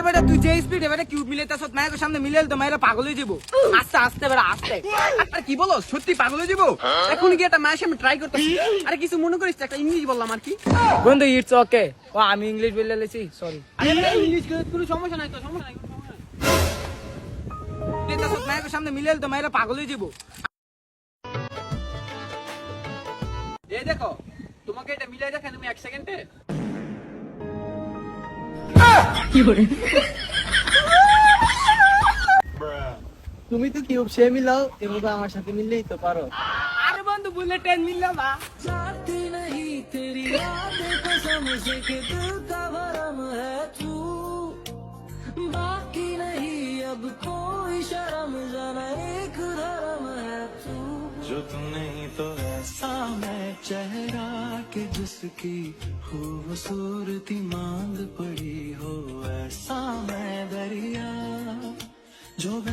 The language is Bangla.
আর বেটা তুই যে স্পিড এবারে কিউব মিলে তার সাথে মায়ের সামনে মিলে তো মায়েরা পাগল হয়ে যাব আস্তে আস্তে বেটা আস্তে। আর কি বলো সত্যি পাগল হয়ে যাব এখন কি একটা মায়ের সামনে ট্রাই করতেছি। আরে কিছু মনে করিস একটা ইংলিশ বললাম আর কি। বন্ধু ইটস ওকে ও আমি ইংলিশ বলে লেছি সরি আরে ইংলিশ কোনো সমস্যা নাই তো সমস্যা নাই মায়ের সামনে মিলে তো মায়েরা পাগল হয়ে যাব এই দেখো তোমাকে এটা মিলাই দেখেন তুমি এক সেকেন্ডে তুমি তো কিউব সে মিলাও এভাবে আমার সাথে মিললেই তো পারো আরে বন্ধু বুলে টেন মিললো না जो तुम नहीं तो ऐसा मैं चेहरा के जिसकी खूबसूरती मांग पड़ी हो ऐसा मैं 就被